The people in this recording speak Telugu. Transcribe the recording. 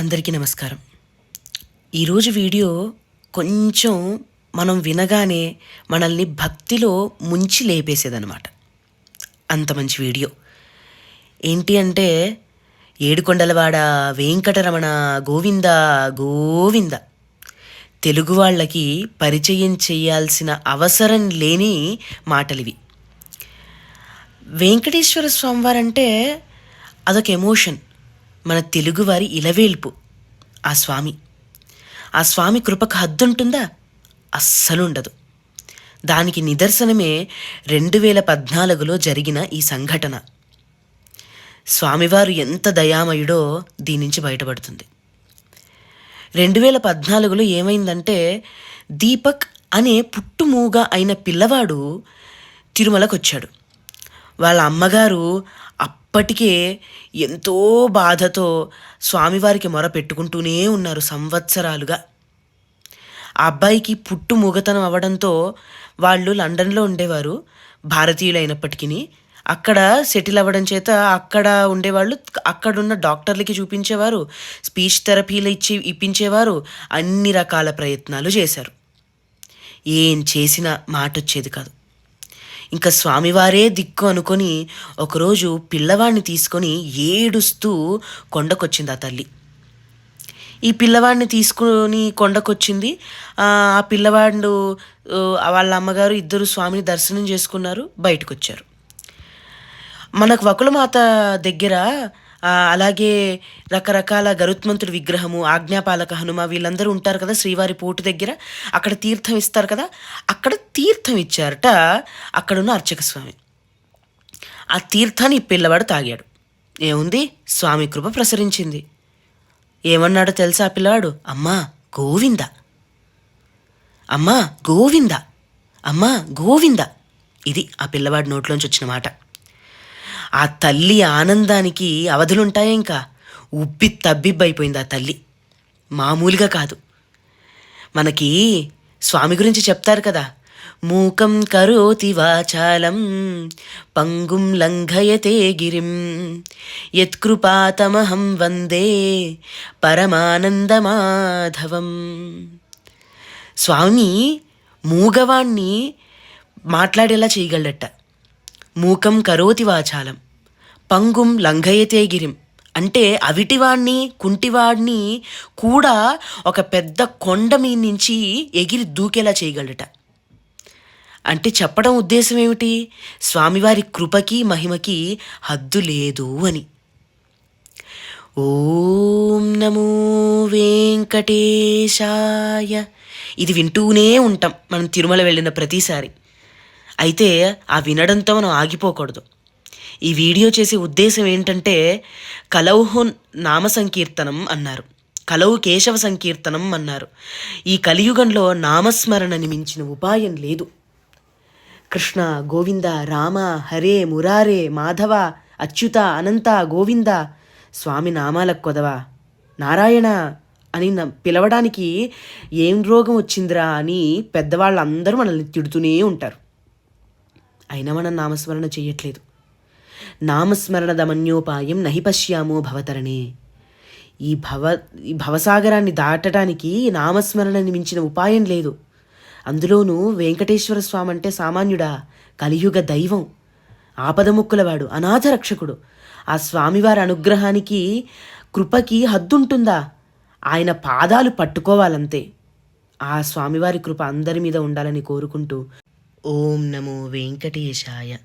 అందరికీ నమస్కారం. ఈరోజు వీడియో కొంచెం మనం వినగానే మనల్ని భక్తిలో ముంచి లేపేసేదనమాట అంత మంచి వీడియో. ఏంటి అంటే ఏడుకొండలవాడ వెంకటరమణ గోవింద గోవింద. తెలుగు వాళ్ళకి పరిచయం చేయాల్సిన అవసరం లేని మాటలివి. వెంకటేశ్వర స్వామివారంటే అదొక ఎమోషన్. మన తెలుగువారి ఇలవేల్పు. ఆ స్వామి. ఆ స్వామి కృపకు హద్దుంటుందా? అస్సలు ఉండదు దానికి నిదర్శనమే రెండు వేల పద్నాలుగులో జరిగిన ఈ సంఘటన. స్వామివారు ఎంత దయామయుడో దీని నుంచి బయటపడుతుంది. రెండు వేల పద్నాలుగులో ఏమైందంటే దీపక్ అనే పుట్టుమూగ అయిన పిల్లవాడు తిరుమలకు వచ్చాడు వాళ్ళ అమ్మగారు అప్పటికే ఎంతో బాధతో స్వామివారికి మొర పెట్టుకుంటూనే ఉన్నారు సంవత్సరాలుగా. ఆ అబ్బాయికి పుట్టు మూగతనం అవ్వడంతో వాళ్ళు లండన్లో ఉండేవారు. భారతీయులైనప్పటికీ అక్కడ సెటిల్ అవ్వడం చేత అక్కడ ఉండేవాళ్ళు అక్కడున్న డాక్టర్లకి చూపించేవారు స్పీచ్ థెరపీలు ఇచ్చి ఇప్పించేవారు అన్ని రకాల ప్రయత్నాలు చేశారు. ఏం చేసినా మాట వచ్చేది కాదు. ఇంకా స్వామివారే దిక్కు అనుకొని ఒకరోజు పిల్లవాడిని తీసుకొని ఏడుస్తూ కొండకొచ్చింది ఆ తల్లి. ఈ పిల్లవాడిని తీసుకొని కొండకొచ్చింది. ఆ పిల్లవాడు వాళ్ళ అమ్మగారు ఇద్దరు స్వామిని దర్శనం చేసుకున్నారు బయటకు వచ్చారు మనకు వకులమాత దగ్గర అలాగే రకరకాల గరుత్మంతుడి విగ్రహము ఆజ్ఞాపాలక హనుమ వీళ్ళందరూ ఉంటారు కదా శ్రీవారి పోటు దగ్గర. అక్కడ తీర్థం ఇస్తారు కదా. అక్కడ తీర్థం ఇచ్చారట అక్కడున్న అర్చక స్వామి. ఆ తీర్థాన్ని పిల్లవాడు తాగాడు. ఏముంది? స్వామి కృప ప్రసరించింది. ఏమన్నాడో తెలుసా ఆ పిల్లవాడు? అమ్మా గోవింద. అమ్మా గోవింద. అమ్మా గోవింద. ఇది ఆ పిల్లవాడి నోట్లోంచి వచ్చిన మాట. ఆ తల్లి ఆనందానికి అవధులుంటాయా ఇంకా? ఉబ్బి తబ్బిబ్బైపోయింది ఆ తల్లి. మామూలుగా కాదు. మనకి స్వామి గురించి చెప్తారు కదా. మూకం కరోతి వాచాలం పంగుం లంఘయతే గిరిం. యత్కృపాతమహం వందే పరమానందమాధవం. స్వామి మూగవాణ్ణి మాట్లాడేలా చేయగలడట. మూకం కరోతి వాచాలం పంగుం లంఘయతే గిరిం. అంటే అవిటివాణ్ణి కుంటివాడిని కూడా ఒక పెద్ద కొండ మీద నుంచి ఎగిరి దూకేలా చేయగలట. అంటే చెప్పడం ఉద్దేశం ఏమిటి? స్వామివారి కృపకి మహిమకి హద్దు లేదు అని. ఓం నమో వెంకటేశాయ. ఇది వింటూనే ఉంటాం మనం తిరుమల వెళ్ళిన ప్రతిసారి. అయితే ఆ వినడంతో మనం ఆగిపోకూడదు. ఈ వీడియో చేసే ఉద్దేశం ఏంటంటే కలౌహు నామ సంకీర్తనం అన్నారు. కలవు కేశవ సంకీర్తనం అన్నారు. ఈ కలియుగంలో నామస్మరణని మించిన ఉపాయం లేదు. కృష్ణ గోవింద రామ హరే మురారే మాధవ అచ్యుత అనంత గోవింద స్వామి నామాలకు కొదవా. నారాయణ అని పిలవడానికి ఏం రోగం వచ్చిందిరా అని పెద్దవాళ్ళందరూ మనల్ని తిడుతూనే ఉంటారు. అయినా మనం నామస్మరణ చేయట్లేదు నామస్మరణ దమన్యోపాయం నహి పశ్యామో భవతరణే. ఈ భవ ఈ భవసాగరాన్ని దాటడానికి నామస్మరణని మించిన ఉపాయం లేదు. అందులోనూ వెంకటేశ్వర స్వామి అంటే సామాన్యుడా కలియుగ దైవం. ఆపదముక్కులవాడు అనాథ రక్షకుడు. ఆ స్వామివారి అనుగ్రహానికి కృపకి హద్దుంటుందా? ఆయన పాదాలు పట్టుకోవాలంతే. ఆ స్వామివారి కృప అందరి మీద ఉండాలని కోరుకుంటూ ఓం నమో వెంకటేశాయ.